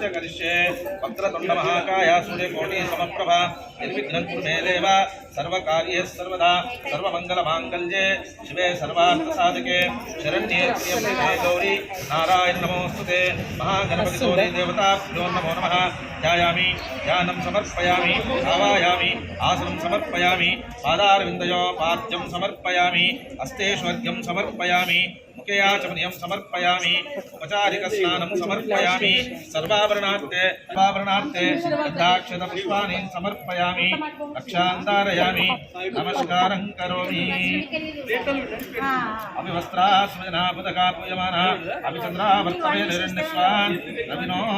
च करिष्ये वक्रतुण्डमहाकाय सूर्यकोटि समप्रभ निर्विघ्नं कुरु मे देव सर्वकार्ये सर्वदा सर्वमङ्गलमाङ्गल्ये शिवे सर्वार्थसाधके शरण्ये त्र्यम्बके गौरी नारायण नमोऽस्तुते महागणपति गौरी देवताभ्यो नमो नमः ध्यायामि ध्यानं समर्पयामि आवायामि आसनं समर्पयामि पादारविन्दयो पाद्यं समर्पयामि हस्तेष्वर्घ्यं समर्पयामि मुखे आचमनीयं समर्पयामि। उपचारिकस्नानं समर्पयामि। सर्वाभरणार्थे सर्वाभरणार्थे गन्धाक्षतपुष्पाणि समर्पयामि। रक्षान्तारयामि नमस्कारं करोमि। पूयमाना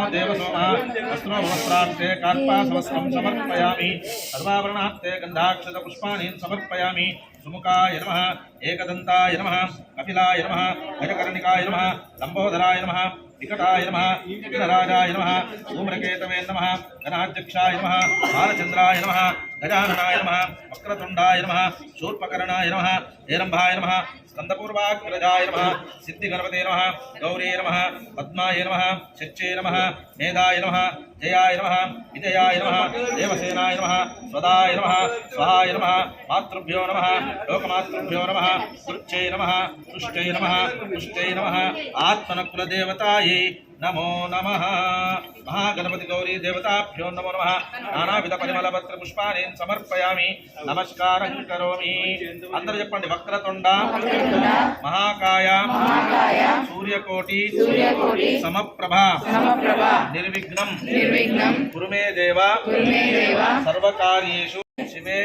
देवसोमा। वस्त्रो वस्त्रार्थे कार्पासवस्त्रं समर्पयामि। सर्वाभरणार्थे गन्धाक्षतपुष्पाणि समर्पयामि। सुमुखाय नमः। एकदन्ताय नमः। कपिलाय नमः। గజకర్ణికాయ నమ లంబోదరాయ నమ వికటాయ నమ విఘ్నరాజాయ నమ ధూమ్రకేతవే నమ గణాధ్యక్షాయ నమ బాలచంద్రాయ నమ గజాననాయ నమ వక్రతుండాయ నమ శూర్పకర్ణాయ నమ ఏరంభాయ నమ స్కందపూర్వాగ్రజాయ నమ సిద్ధిగణపతే నమ గౌరే నమ పద్మాయ నమ శచ్చే నమ మేధాయ నమ జయాయ నమ విజయాయ నమ దేవసేనాయ నమ స్వదాయ నమ స్వాయ నమ మాతృభ్యో నమ లోకమాతృభ్యో నమ సృచ్చై నమ సృష్టై నమ పుష్టై నమ ఆత్మనకులదేవతాయై నమో నమ. గణపతి గౌరీ దేవతాభ్యో నమో నమ నానావిధ పరిమళపత్ర పుష్పాన్ని సమర్పయామి నమస్కారం కరోమి అందరు చెప్పండి వక్రతుండ మహాకాయ సూర్యకోటి సమప్రభ నిర్విఘ్నం కురుమే దేవ సర్వకార్యేషు శివే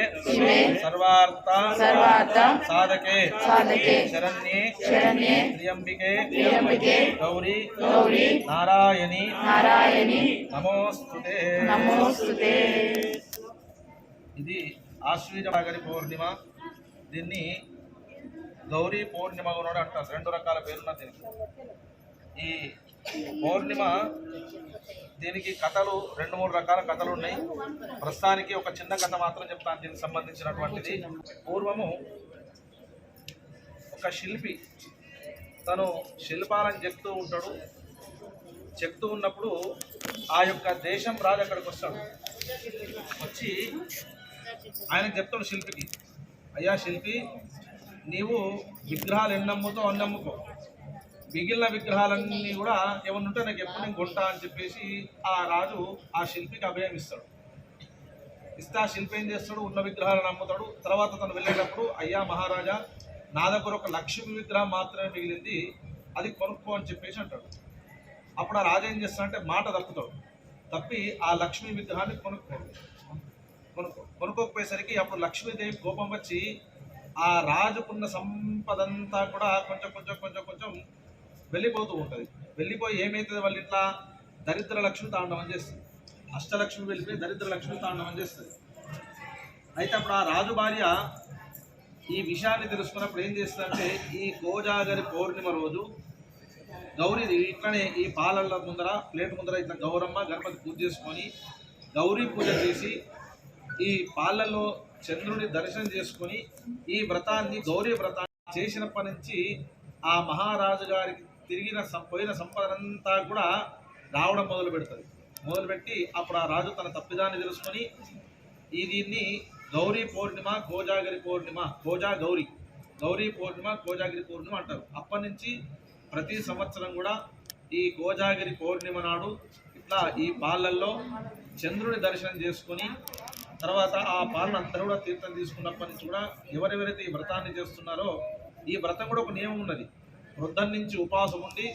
సర్వార్థ సర్వార్థ సాధకే సాధకే శరణ్యే శరణ్యే త్ర్యంబికే త్ర్యంబకే గౌరీ గౌరీ నారాయణి నారాయణి నమోస్తుతే నమోస్తుతే ఇది ఆశ్వీజాగరి పౌర్ణిమ. దీన్ని గౌరీ పౌర్ణిమ కూడా అంటారు. రెండు రకాల పేరున్న దీనికి. ఈ పౌర్ణిమ దీనికి కథలు రెండు మూడు రకాల కథలు ఉన్నాయి. ప్రస్తుతానికి ఒక చిన్న కథ మాత్రం చెప్తాను దీనికి సంబంధించినటువంటిది. పూర్వము ఒక శిల్పి తను శిల్పాలను చెప్తూ ఉంటాడు. చెప్తూ ఉన్నప్పుడు ఆ యొక్క దేశం రాజు అక్కడికి వస్తాడు. వచ్చి ఆయనకు చెప్తాడు శిల్పికి అయ్యా శిల్పి నీవు విగ్రహాలు ఎన్ని అన్నమ్ముకో మిగిలిన విగ్రహాలన్నీ కూడా ఏమన్నా ఉంటే నాకు ఎప్పుడు నేను కొంటా అని చెప్పేసి ఆ రాజు ఆ శిల్పికి అభయం ఇస్తాడు. ఇస్తే ఆ శిల్పి ఏం చేస్తాడు? ఉన్న విగ్రహాలను నమ్ముతాడు. తర్వాత తను వెళ్ళేటప్పుడు అయ్యా మహారాజా నా దగ్గర ఒక లక్ష్మి విగ్రహం మాత్రమే మిగిలింది అది కొనుక్కో అని చెప్పేసి అంటాడు. అప్పుడు ఆ రాజు ఏం చేస్తాడంటే మాట తప్పుతాడు. తప్పి ఆ లక్ష్మీ విగ్రహాన్ని కొనుక్కోడు కొనుక్కో. కొనుక్కోకపోయేసరికి అప్పుడు లక్ష్మీదేవి కోపం వచ్చి ఆ రాజుకున్న సంపదంతా కూడా కొంచెం కొంచెం కొంచెం కొంచెం వెళ్ళిపోతూ ఉంటుంది. వెళ్ళిపోయి ఏమవుతుంది వాళ్ళు ఇట్లా దరిద్ర లక్ష్మి తాండవం చేస్తుంది. అష్టలక్ష్మి వెళ్ళిపోయి దరిద్ర లక్ష్మి తాండవం చేస్తుంది. అయితే అప్పుడు ఆ రాజు భార్య ఈ విషయాన్ని తెలుసుకున్నప్పుడు ఏం చేస్తుందంటే ఈ కోజాగరి పౌర్ణిమ రోజు గౌరీ ఇట్లనే ఈ పాలల ముందర ప్లేట్ ముందర ఇట్లా గౌరమ్మ గణపతి పూజ చేసుకొని గౌరీ పూజ చేసి ఈ పాలల్లో చంద్రుని దర్శనం చేసుకొని ఈ వ్రతాన్ని గౌరీ వ్రతాన్ని చేసినప్పటి నుంచి ఆ మహారాజు గారికి తిరిగిన పోయిన సంపదనంతా కూడా రావడం మొదలు పెడుతుంది. మొదలుపెట్టి అప్పుడు ఆ రాజు తన తప్పిదాన్ని తెలుసుకొని ఈ దీన్ని గౌరీ పౌర్ణిమ కోజాగిరి పౌర్ణిమ కోజా గౌరీ గౌరీ పౌర్ణిమ కోజాగిరి పౌర్ణిమ అంటారు. అప్పటి నుంచి ప్రతి సంవత్సరం కూడా ఈ కోజాగిరి పౌర్ణిమ నాడు ఇట్లా ఈ పాలల్లో చంద్రుని దర్శనం చేసుకొని తర్వాత ఆ పాలన అందరూ కూడా తీర్థం తీసుకున్నప్పటి నుంచి కూడా ఎవరెవరైతే ఈ వ్రతాన్ని చేస్తున్నారో ఈ వ్రతం కూడా ఒక నియమం ఉన్నది. వృద్ధం నుంచి ఉపవాసం ఉండి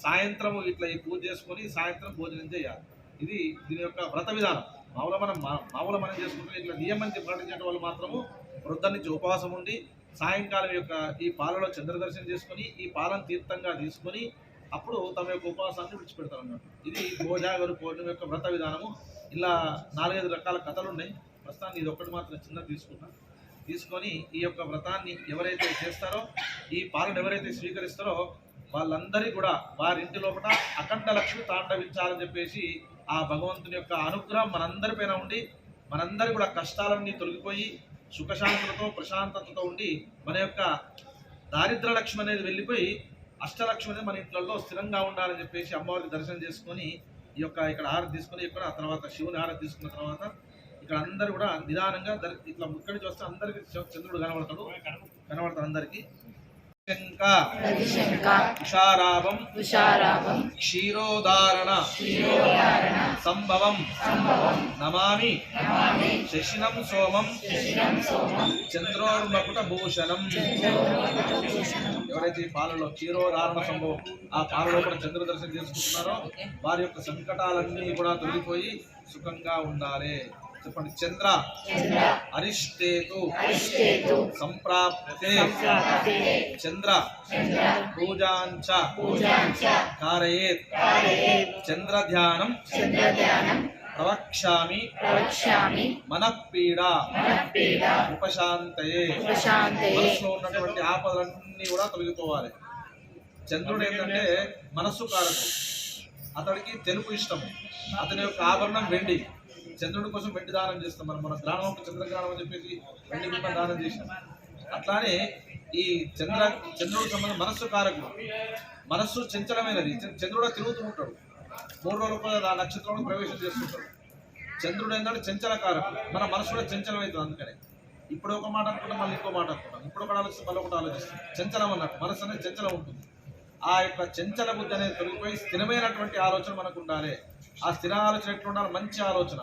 సాయంత్రం ఇట్లా ఈ పూజ చేసుకొని సాయంత్రం భోజనం చేయాలి. ఇది దీని యొక్క వ్రత విధానం. మామూలుగా మనం మా- మామూలుగా మనం చేసుకుంటే ఇట్లా నియమం పాటించే వాళ్ళు మాత్రము వృద్ధం నుంచి ఉపవాసం ఉండి సాయంకాలం యొక్క ఈ పాలలో చంద్రదర్శనం చేసుకొని ఈ పాలను తీర్థంగా తీసుకొని అప్పుడు తమ యొక్క ఉపవాసాన్ని విడిచిపెడతారు అన్నమాట ఇది భోజాగరు పౌర్ణమి యొక్క వ్రత విధానము. ఇలా నాలుగైదు రకాల కథలు ఉన్నాయి. ప్రస్తుతానికి ఇది ఒక్కటి మాత్రం చిన్న తీసుకున్నా. తీసుకొని ఈ యొక్క వ్రతాన్ని ఎవరైతే చేస్తారో ఈ పాలన ఎవరైతే స్వీకరిస్తారో వాళ్ళందరి కూడా వారి ఇంటి లోపల అఖండ లక్ష్మి తాండవించాలని చెప్పేసి ఆ భగవంతుని యొక్క అనుగ్రహం మనందరిపైన ఉండి మనందరి కూడా కష్టాలన్నీ తొలగిపోయి సుఖశాంతులతో ప్రశాంతతతో ఉండి మన యొక్క దారిద్ర లక్ష్మి అనేది వెళ్ళిపోయి అష్టలక్ష్మి అనేది మన ఇంట్లో స్థిరంగా ఉండాలని చెప్పేసి అమ్మవారికి దర్శనం చేసుకొని ఈ యొక్క ఇక్కడ హారతి తీసుకొని ఇక్కడ ఆ తర్వాత శివుని హారతి తీసుకున్న తర్వాత ఇక్కడ అందరు కూడా నిదానంగా ఇట్లా ముక్కడి చూస్తే అందరికీ చంద్రుడు కనబడతాడు. కనబడతాడు అందరికీ. శంక రవిశంక ఉషారాభం ఉషారాభం క్షీరోదారణ సంభవం నమామి శశినం సోమం చంద్రోర్మకుట భూషణం ఎవరైతే ఈ పాలలో క్షీరోదారణ సంభవం ఆ పాలలో కూడా చంద్ర దర్శనం చేసుకుంటున్నారో వారి యొక్క సంకటాలన్నీ కూడా తొలగిపోయి సుఖంగా ఉండాలి. చెప్పండి. చంద్ర. అరిష్టేతు. సంప్రాప్తే. చంద్ర. చంద్ర. పూజాంచ. కారయేత్ చంద్రధ్యానం. చంద్రధ్యానం. ప్రవక్ష్యామి. ప్రవక్ష్యామి. మనఃపీడ. ఉపశాంతయే. మనసులో ఉన్నటువంటి ఆపదలన్నీ కూడా తొలగిపోవాలి. చంద్రుడు ఏంటంటే మనస్సు కారకుడు అతడికి తెలుపు ఇష్టం. అతని యొక్క ఆభరణం వెండి. చంద్రుడి కోసం వెండి దానం చేస్తాం మనం. మన గ్రామం చంద్రగ్రహణం అని చెప్పేసి వెండి బింబం దానం చేసాం అట్లానే ఈ చంద్ర చంద్రుడికి సంబంధించిన మనస్సు కారకుడు మనస్సు చంచలమైనది. చంద్రుడు తిరుగుతూ ఉంటాడు. మూడు రోజుల ఆ నక్షత్రంలో ప్రవేశం చేస్తుంటాడు. చంద్రుడు ఏంటంటే చంచల కారకుడు మన మనసు కూడా చంచలం అవుతుంది అందుకనే. ఇప్పుడు ఒక మాట అనుకుంటాం మళ్ళీ ఇంకో మాట అనుకుంటాం. ఇప్పుడు ఒకటి ఆలోచిస్తాం మళ్ళీ ఒకటి ఆలోచిస్తాం. చంచలం అన్నట్టు. మనసు అనేది చంచలం ఉంటుంది. ఆ యొక్క చంచల బుద్ధి అనేది తొలగిపోయి స్థిరమైనటువంటి ఆలోచన మనకు ఉండాలి. ఆ స్థిర ఆలోచన ఎట్లా ఉండాలి మంచి ఆలోచన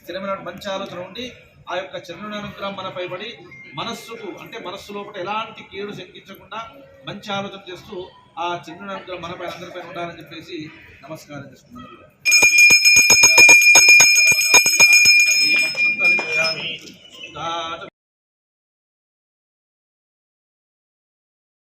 స్థిరమైన మంచి ఆలోచన ఉండి ఆ యొక్క చంద్రుని అనుగ్రహం మనపై పడి మనస్సుకు అంటే మనస్సు లోపల ఎలాంటి కీడు శంకించకుండా మంచి ఆలోచన చేస్తూ ఆ చంద్రుని అనుగ్రహం మనపై అందరిపై ఉండాలని చెప్పేసి నమస్కారం చేసుకున్నాను